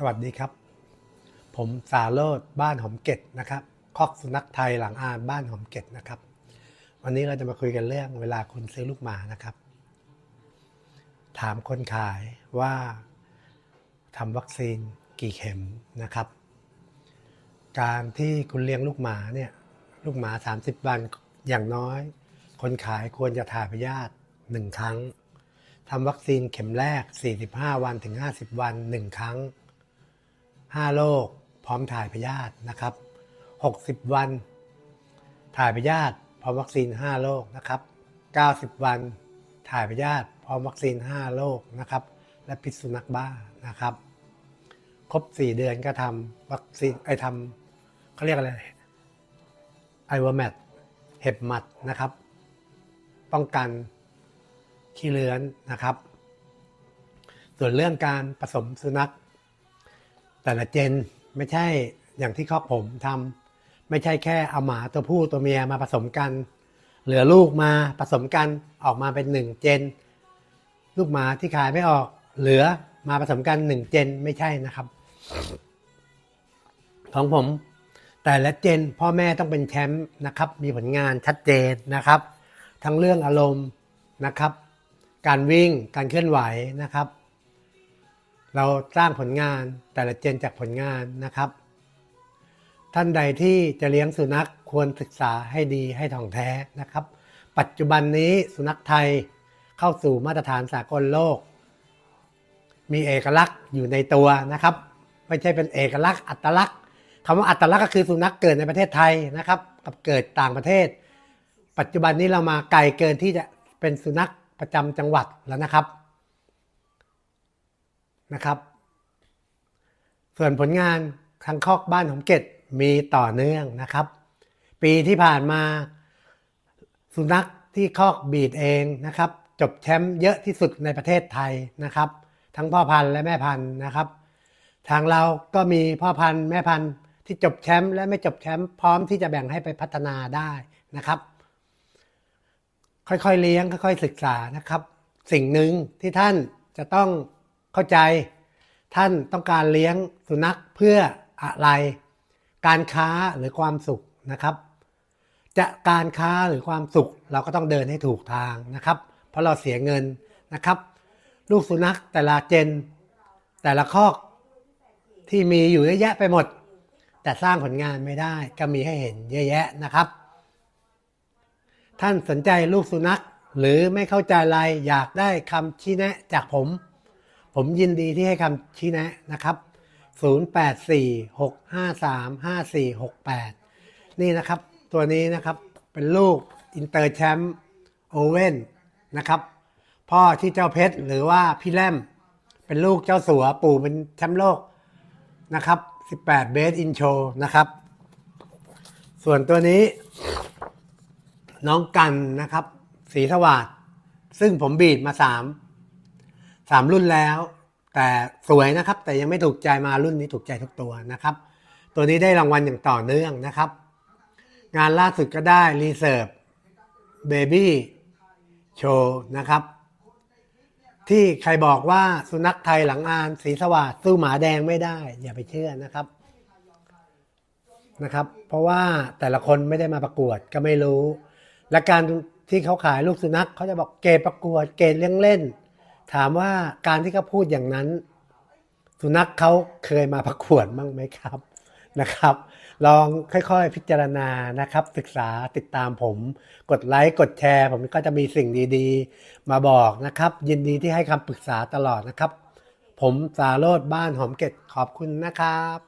สวัสดีครับ ผมสาโรดบ้านหอมเกตนะครับ คอกสุนัขไทยหลังอานบ้านหอมเกตนะครับ วันนี้เราจะมาคุยกันเรื่องเวลาคุณซื้อลูกหมานะครับ ถามคนขายว่าทำวัคซีนกี่เข็มนะครับ การที่คุณเลี้ยงลูกหมาเนี่ยลูกหมา 30 วันอย่างน้อย คนขายควรจะถ่ายพยาธิหนึ่งครั้งทำวัคซีนเข็มแรก 45 วันถึง 50 วัน 1 ครั้ง 5 โรคพร้อมถ่ายพยาธินะครับ 60 วัน ถ่ายพยาธิพร้อมวัคซีน 5 โรคนะครับ 90 วัน ถ่ายพยาธิพร้อมวัคซีน 5 โรคนะครับ และพิษสุนัขบ้านะครับ ครบ 4 เดือนก็ทำวัคซีนไอทำเขาเรียกอะไรไอวอร์แมทเห็บหมัดนะครับ ป้องกันขี้เลื้อนนะครับ ส่วนเรื่องการผสมสุนัข แต่ละเจนไม่ใช่อย่างที่ครอบผมทำไม่ใช่แค่เอาหมาตัวผู้ตัวเมียมาผสมกัน เหลือลูกมาผสมกันออกมาเป็นหนึ่งเจน ลูกหมาที่ขายไม่ออก เหลือมาผสมกันหนึ่งเจนไม่ใช่นะครับ ของผมแต่ละเจนพ่อแม่ต้องเป็นแชมป์นะครับ มีผลงานชัดเจนนะครับ ทั้งเรื่องอารมณ์นะครับ การวิ่งการเคลื่อนไหวนะครับ เราสร้างผลงานแต่ละเจนจากผลงานนะครับ ท่านใดที่จะเลี้ยงสุนัขควรศึกษาให้ดีให้ถ่องแท้นะครับ ปัจจุบันนี้สุนัขไทยเข้าสู่มาตรฐานสากลโลก มีเอกลักษณ์อยู่ในตัวนะครับ ไม่ใช่เป็นเอกลักษณ์อัตลักษณ์คำว่าอัตลักษณ์ก็คือสุนัขเกิดในประเทศไทยนะครับ กับเกิดต่างประเทศ ปัจจุบันนี้เรามาไกลเกินที่จะเป็นสุนัขประจำจังหวัดแล้วนะครับ นะครับ ส่วนผลงานทางคอกบ้านหอมเกตมีต่อเนื่องนะครับ ปีที่ผ่านมา สุนัขที่คอกบีดเองนะครับ จบแชมป์เยอะที่สุดในประเทศไทยนะครับ ทั้งพ่อพันธุ์และแม่พันธุ์นะครับ ทางเราก็มีพ่อพันธุ์แม่พันธุ์ที่จบแชมป์และไม่จบแชมป์พร้อมที่จะแบ่งให้ไปพัฒนาได้นะครับ ค่อยๆเลี้ยงค่อยๆศึกษานะครับ สิ่งหนึ่งที่ท่านจะต้อง เข้าใจ ท่านต้องการเลี้ยงสุนัขเพื่ออะไร การค้าหรือความสุขนะครับ จะการค้าหรือความสุขเราก็ต้องเดินให้ถูกทางนะครับ เพราะเราเสียเงินนะครับ ลูกสุนัขแต่ละเจน แต่ละคอกที่มีอยู่เยอะแยะไปหมด แต่สร้างผลงานไม่ได้ก็มีให้เห็นเยอะแยะนะครับ ท่านสนใจลูกสุนัขหรือไม่เข้าใจอะไรอยากได้คำชี้แนะจากผม ผมยินดีที่ให้คำชี้แนะนะครับ 0846535468 นี่นะครับ ตัวนี้นะครับเป็นลูกอินเตอร์แชมป์โอเว่นนะครับ พ่อที่เจ้าเพชรหรือว่าพี่แรมเป็นลูกเจ้าสัวปู่เป็นแชมป์โลกนะครับ 18 เบสอินโชนะครับ ส่วนตัวนี้ น้องกันนะครับ สีสวัสดซึ่งผมบีดมาสาม สามรุ่นแล้ว แต่สวยนะครับ แต่ยังไม่ถูกใจมารุ่นนี้ถูกใจทุกตัวนะครับ ตัวนี้ได้รางวัลอย่างต่อเนื่องนะครับ งานล่าสุดก็ได้รีเซิร์ฟเบบี้โชว์นะครับ ที่ใครบอกว่าสุนัขไทยหลังอานสีสวัสดสู้หมาแดงไม่ได้ อย่าไปเชื่อนะครับนะครับ เพราะว่าแต่ละคนไม่ได้มาประกวดก็ไม่รู้ และการที่เขาขายลูกสุนัขเขาจะบอกเกรดประกวดเกรดเลี้ยงเล่น ถามว่าการที่เขาพูดอย่างนั้น สุนัขเขาเคยมาประกวดบ้างไหมครับนะครับ ลองค่อยๆพิจารณานะครับ ศึกษาติดตามผม กดไลค์กดแชร์ ผมก็จะมีสิ่งดีๆ มาบอกนะครับ ยินดีที่ให้คำปรึกษาตลอดนะครับ ผมสาโรดบ้านหอมเกตขอบคุณนะครับ